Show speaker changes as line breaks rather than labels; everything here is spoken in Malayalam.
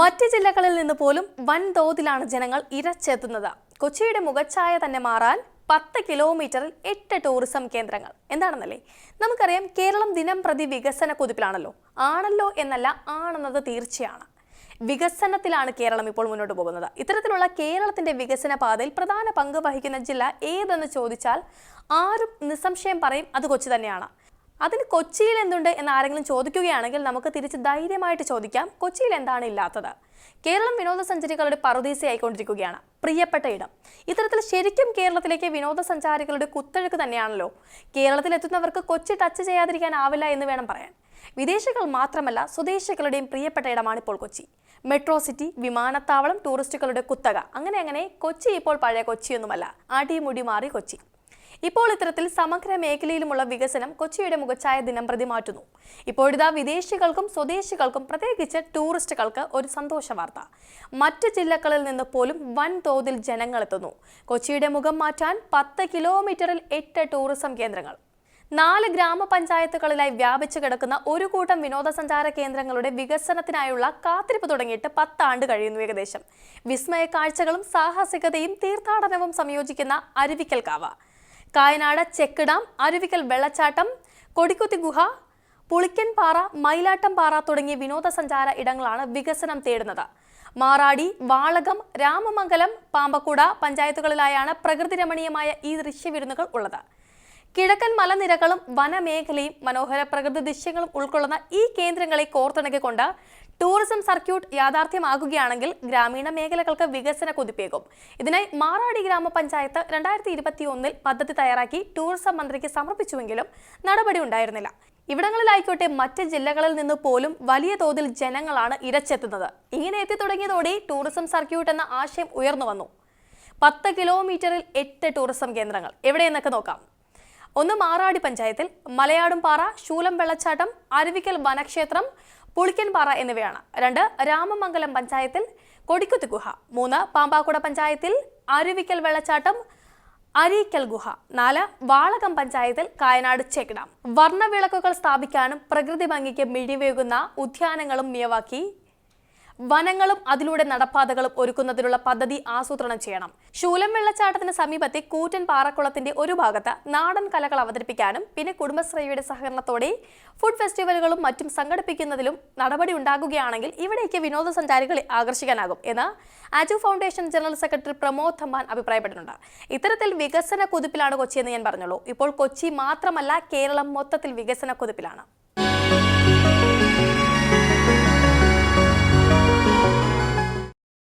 മറ്റ് ജില്ലകളിൽ നിന്ന് പോലും വൻതോതിലാണ് ജനങ്ങൾ ഇരച്ചെത്തുന്നത്. കൊച്ചിയുടെ മുഖച്ഛായ തന്നെ മാറാൻ പത്ത് കിലോമീറ്ററിൽ എട്ട് ടൂറിസം കേന്ദ്രങ്ങൾ. എന്താണെന്നല്ലേ? നമുക്കറിയാം കേരളം ദിനം പ്രതി വികസന കുതിപ്പിലാണല്ലോ. ആണല്ലോ എന്നല്ല ആണെന്നത് തീർച്ചയാണ്. വികസനത്തിലാണ് കേരളം ഇപ്പോൾ മുന്നോട്ട് പോകുന്നത്. ഇത്തരത്തിലുള്ള കേരളത്തിന്റെ വികസന പാതയിൽ പ്രധാന പങ്ക് വഹിക്കുന്ന ജില്ല ഏതെന്ന് ചോദിച്ചാൽ ആരും നിസ്സംശയം പറയും അത് കൊച്ചി തന്നെയാണ്. അതിന് കൊച്ചിയിൽ എന്തുണ്ട് എന്ന് ആരെങ്കിലും ചോദിക്കുകയാണെങ്കിൽ നമുക്ക് തിരിച്ച് ധൈര്യമായിട്ട് ചോദിക്കാം. കൊച്ചിയിൽ എന്താണ് ഇല്ലാത്തത്? കേരളം വിനോദസഞ്ചാരികളുടെ പറുദീസയായിക്കൊണ്ടിരിക്കുകയാണ് പ്രിയപ്പെട്ട ഇടം. ഇത്തരത്തിൽ ശരിക്കും കേരളത്തിലേക്ക് വിനോദസഞ്ചാരികളുടെ കുത്തൊഴുക്ക് തന്നെയാണല്ലോ? കേരളത്തിലെത്തുന്നവർക്ക് കൊച്ചി ടച്ച് ചെയ്യാതിരിക്കാനാവില്ല എന്ന് വേണം പറയാൻ. വിദേശികൾ മാത്രമല്ല സ്വദേശികളുടെയും പ്രിയപ്പെട്ട ഇടമാണ് ഇപ്പോൾ കൊച്ചി. മെട്രോ സിറ്റി വിമാനത്താവളം ടൂറിസ്റ്റുകളുടെ കുത്തക. അങ്ങനെ അങ്ങനെ കൊച്ചി ഇപ്പോൾ പഴയ കൊച്ചിയൊന്നുമല്ല. അടിമുടി മാറി കൊച്ചി. ഇപ്പോൾ ഇത്തരത്തിൽ സമഗ്ര മേഖലയിലുമുള്ള വികസനം കൊച്ചിയുടെ മുഖച്ഛായ ദിനം പ്രതി മാറ്റുന്നു. ഇപ്പോഴിതാ വിദേശികൾക്കും സ്വദേശികൾക്കും പ്രത്യേകിച്ച് ടൂറിസ്റ്റുകൾക്ക് ഒരു സന്തോഷ വാർത്ത. മറ്റ് ജില്ലകളിൽ നിന്ന് പോലും വൻതോതിൽ ജനങ്ങൾ എത്തുന്നു. കൊച്ചിയുടെ മുഖം മാറ്റാൻ പത്ത് കിലോമീറ്ററിൽ എട്ട് ടൂറിസം കേന്ദ്രങ്ങൾ. നാല് ഗ്രാമപഞ്ചായത്തുകളിലായി വ്യാപിച്ചു കിടക്കുന്ന ഒരു കൂട്ടം വിനോദസഞ്ചാര കേന്ദ്രങ്ങളുടെ വികസനത്തിനായുള്ള കാത്തിരിപ്പ് തുടങ്ങിയിട്ട് പത്താണ്ട് കഴിയുന്നു ഏകദേശം. വിസ്മയ കാഴ്ചകളും സാഹസികതയും തീർത്ഥാടനവും സംയോജിക്കുന്ന അരുവിക്കൽ കാവ കായനാട് ചെക്ക് ഡാം അരുവിക്കൽ വെള്ളച്ചാട്ടം കൊടിക്കുത്തി ഗുഹ പുളിക്കൻപാറ പാറ മയിലാട്ടം പാറ തുടങ്ങിയ വിനോദസഞ്ചാര ഇടങ്ങളാണ് വികസനം തേടുന്നത്. മാറാടി വാളകം രാമമംഗലം പാമ്പക്കുട പഞ്ചായത്തുകളിലായാണ് പ്രകൃതി രമണീയമായ ഈ ദൃശ്യവിരുന്നുകൾ ഉള്ളത്. കിഴക്കൻ മലനിരകളും വനമേഖലയും മനോഹര പ്രകൃതി ദൃശ്യങ്ങളും ഉൾക്കൊള്ളുന്ന ഈ കേന്ദ്രങ്ങളെ കോർത്തിണക്കിക്കൊണ്ട് ടൂറിസം സർക്യൂട്ട് യാഥാർത്ഥ്യമാകുകയാണെങ്കിൽ ഗ്രാമീണ മേഖലകൾക്ക് വികസന കുതിപ്പേകും. ഇതിനായി മാറാടി ഗ്രാമപഞ്ചായത്ത് രണ്ടായിരത്തി ഇരുപത്തിയൊന്നിൽ പദ്ധതി തയ്യാറാക്കി ടൂറിസം മന്ത്രിക്ക് സമർപ്പിച്ചുവെങ്കിലും നടപടി ഉണ്ടായിരുന്നില്ല. ഇവിടങ്ങളിലായിക്കോട്ടെ മറ്റ് ജില്ലകളിൽ നിന്ന് പോലും വലിയ തോതിൽ ജനങ്ങളാണ് ഇരച്ചെത്തുന്നത്. ഇങ്ങനെ എത്തി തുടങ്ങിയതോടെ ടൂറിസം സർക്യൂട്ട് എന്ന ആശയം ഉയർന്നു വന്നു. പത്ത് കിലോമീറ്ററിൽ എട്ട് ടൂറിസം കേന്ദ്രങ്ങൾ. എവിടെയെന്നൊക്കെ നോക്കാം. ഒന്ന് മാറാടി പഞ്ചായത്തിൽ മലയാടും പാറ ശൂലം വെള്ളച്ചാട്ടം അരുവിക്കൽ വനക്ഷേത്രം പുളിക്കൻപാറ എന്നിവയാണ്. രണ്ട് രാമമംഗലം പഞ്ചായത്തിൽ കൊടിക്കുത്തി ഗുഹ. മൂന്ന് പാമ്പാക്കുട പഞ്ചായത്തിൽ അരുവിക്കൽ വെള്ളച്ചാട്ടം അരീക്കൽ ഗുഹ. നാല് വാളകം പഞ്ചായത്തിൽ കായനാട് ചെക്ക് വർണവിളക്കുകൾ സ്ഥാപിക്കാനും പ്രകൃതി ഭംഗിക്ക് മിഴിവേകുന്ന ഉദ്യാനങ്ങളും മിയവാക്കി വനങ്ങളും അതിലൂടെ നടപ്പാതകളും ഒരുക്കുന്നതിനുള്ള പദ്ധതി ആസൂത്രണം ചെയ്യണം. ശൂലം വെള്ളച്ചാട്ടത്തിന് സമീപത്തെ കൂറ്റൻ പാറക്കുളത്തിന്റെ ഒരു ഭാഗത്ത് നാടൻ കലകൾ അവതരിപ്പിക്കാനും പിന്നെ കുടുംബശ്രീയുടെ സഹകരണത്തോടെ ഫുഡ് ഫെസ്റ്റിവലുകളും മറ്റും സംഘടിപ്പിക്കുന്നതിലും നടപടി ഉണ്ടാകുകയാണെങ്കിൽ ഇവിടേക്ക് വിനോദസഞ്ചാരികളെ ആകർഷിക്കാനാകും എന്ന് Aju foundation general secretary Pramod Thampan അഭിപ്രായപ്പെട്ടിട്ടുണ്ട് ഇത്തരത്തിൽ വികസന കുതിപ്പിലാണ് കൊച്ചി എന്ന് ഞാൻ പറഞ്ഞുള്ളൂ. ഇപ്പോൾ കൊച്ചി മാത്രമല്ല കേരളം മൊത്തത്തിൽ വികസന കുതിപ്പിലാണ്.